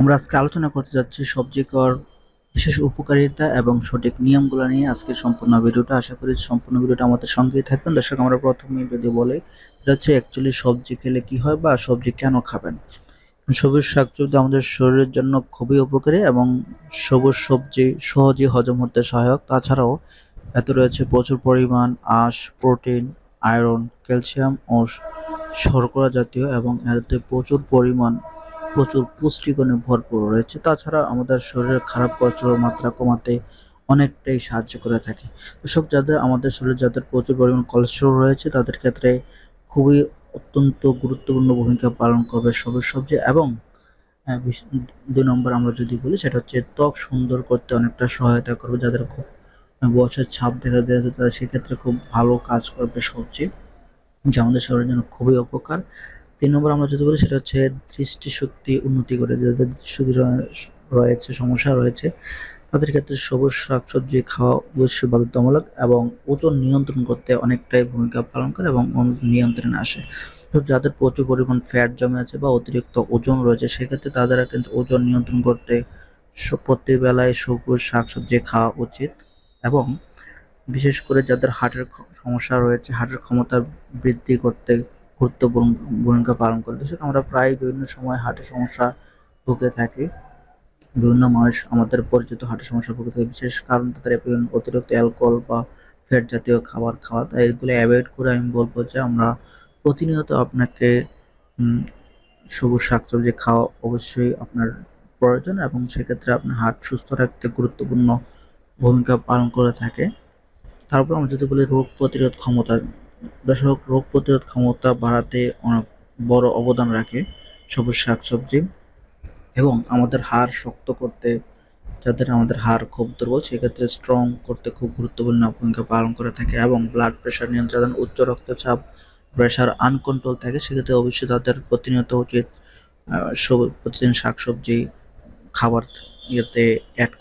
আমরা আজকে আলোচনা করতে যাচ্ছি সবজি কর বিশেষ উপকারিতা এবং সঠিক নিয়মগুলো নিয়ে। আজকে সম্পূর্ণ ভিডিওটা আশা করি সম্পূর্ণ ভিডিওটা আমাদের সঙ্গেই থাকবেন। দর্শক, আমরা প্রথমেই যদি বলি এটা হচ্ছে অ্যাকচুয়ালি সবজি খেলে কি হয় বা সবজি কেন খাবেন? সবুজ শাকসবজি আমাদের শরীরের জন্য খুবই উপকারী এবং সবুজ সবজি সহজেই হজম হতে সহায়ক। তাছাড়াও এতে রয়েছে প্রচুর পরিমাণ আঁশ, প্রোটিন, আয়রন, ক্যালসিয়াম ও শর্করা জাতীয় এবং এতে প্রচুর পরিমাণ প্রচুর পুষ্টিগুণে ভরপুর রয়েছে। তাছাড়া আমাদের শরীরের খারাপ কোলেস্টেরল মাত্রা কমাতে অনেকটাই সাহায্য করে থাকে। এসব যাদের, আমাদের শরীরে যাদের প্রচুর পরিমাণ কোলেস্টেরল রয়েছে, তাদের ক্ষেত্রে খুবই অত্যন্ত গুরুত্বপূর্ণ ভূমিকা পালন করবে সবুজ সবজি এবং দুই নম্বর আমরা যদি বলি, সেটা হচ্ছে ত্বক সুন্দর করতে অনেকটা সহায়তা করবে। যাদের খুব বয়সের ছাপ দেখা দিয়েছে তাদের সেক্ষেত্রে খুব ভালো কাজ করবে সবজি, যা আমাদের শরীরের জন্য খুবই উপকার। তিন নম্বর আমরা যদি বলি, সেটা হচ্ছে দৃষ্টিশক্তি উন্নতি করে যাদের র- রয়েছে, সমস্যা রয়েছে, তাদের ক্ষেত্রে সবুজ শাকসবজি খাওয়া অবশ্যই বাধ্যতামূলক এবং ওজন নিয়ন্ত্রণ করতে অনেকটাই ভূমিকা পালন করে এবং নিয়ন্ত্রণে আসে। যাদের প্রচুর পরিমাণ ফ্যাট জমে আছে বা অতিরিক্ত ওজন রয়েছে, সেক্ষেত্রে তাদের কিন্তু ওজন নিয়ন্ত্রণ করতে স- প্রতি বেলায় সবুজ শাকসবজি খাওয়া উচিত এবং বিশেষ করে যাদের হার্টের সমস্যা রয়েছে, হার্টের ক্ষমতা বৃদ্ধি করতে গুরুত্বপূর্ণ ভূমিকা পালন করে। দর্শক, আমরা প্রায় বিভিন্ন সময় হার্টের সমস্যা ভুগে থাকি। বিভিন্ন মানুষ আমাদের পরিচিত হার্টের সমস্যা ভুগে থাকে। বিশেষ কারণ তাদের বিভিন্ন অতিরিক্ত অ্যালকোহল বা ফ্যাট জাতীয় খাবার খাওয়া। তাই এগুলো অ্যাভয়েড করে আমি বলব যে আমরা প্রতিনিয়ত আপনাকে সবুজ শাকসবজি খাওয়া অবশ্যই আপনার প্রয়োজন এবং সেক্ষেত্রে আপনার হার্ট সুস্থ রাখতে গুরুত্বপূর্ণ ভূমিকা পালন করে থাকে। তারপর আমরা যদি বলি রোগ প্রতিরোধ ক্ষমতা দর্শক, রোগ প্রতিরোধ ক্ষমতা বাড়াতে অনেক বড় অবদান রাখে সবুজ শাকসবজি এবং আমাদের হাড় শক্ত করতে, যাদের আমাদের হাড় খুব দুর্বল, সেক্ষেত্রে স্ট্রং করতে খুব গুরুত্বপূর্ণ ভূমিকা পালন করে থাকে এবং ব্লাড প্রেশার নিয়ন্ত্রণ, উচ্চ রক্তচাপ প্রেশার আনকন্ট্রোল থাকে, সেক্ষেত্রে অবশ্যই তাদের প্রতিনিয়ত উচিত প্রতিদিন শাকসবজি খাবার ইয়েতে অ্যাড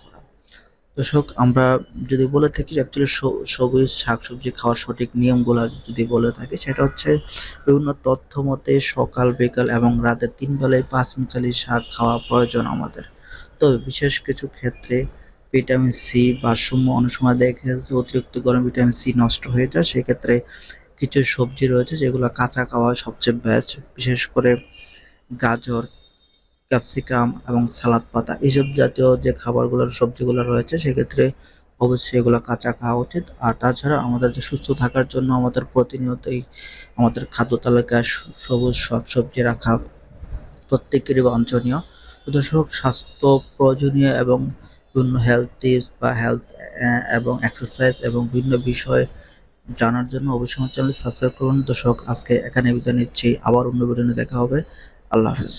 দর্শক, আমরা যদি বলে থাকি অ্যাকচুয়ালি সবুজ শাকসবজি খাওয়ার সঠিক নিয়মগুলো যদি বলে থাকি, সেটা হচ্ছে বিভিন্ন তথ্য মতে সকাল, বিকাল এবং রাতে তিন বেলায় পাঁচ মিতালি শাক খাওয়া প্রয়োজন আমাদের। তবে বিশেষ কিছু ক্ষেত্রে ভিটামিন সি ভারসাম্য অনেক সময় দেখা যাচ্ছে অতিরিক্ত গরম ভিটামিন সি নষ্ট হয়ে যায়, সেক্ষেত্রে কিছু সবজি রয়েছে যেগুলো কাঁচা খাওয়া সবচেয়ে বেস্ট বিশেষ করে গাজর ক্যাপসিকাম এবং সালাদ পাতা। এইসব জাতীয় যে খাবারগুলোর সবজিগুলো রয়েছে, সেক্ষেত্রে অবশ্যই এগুলো কাঁচা খাওয়া উচিত। আর তাছাড়া আমাদের যে সুস্থ থাকার জন্য আমাদের প্রতিনিয়তই আমাদের খাদ্য তালিকায় সবুজ শাকসবজি রাখা প্রত্যেকেরই বাঞ্ছনীয়। দর্শক, স্বাস্থ্য প্রয়োজনীয় এবং বিভিন্ন হেলথ টিপস বা হেলথ এবং এক্সারসাইজ এবং বিভিন্ন বিষয় জানার জন্য অবশ্যই আমার চ্যানেল সাবস্ক্রাইব করুন। দর্শক, আজকে এখানে বিদায় নিচ্ছি। আবার অন্য ভিডিও দেখা হবে। আল্লাহ হাফেজ।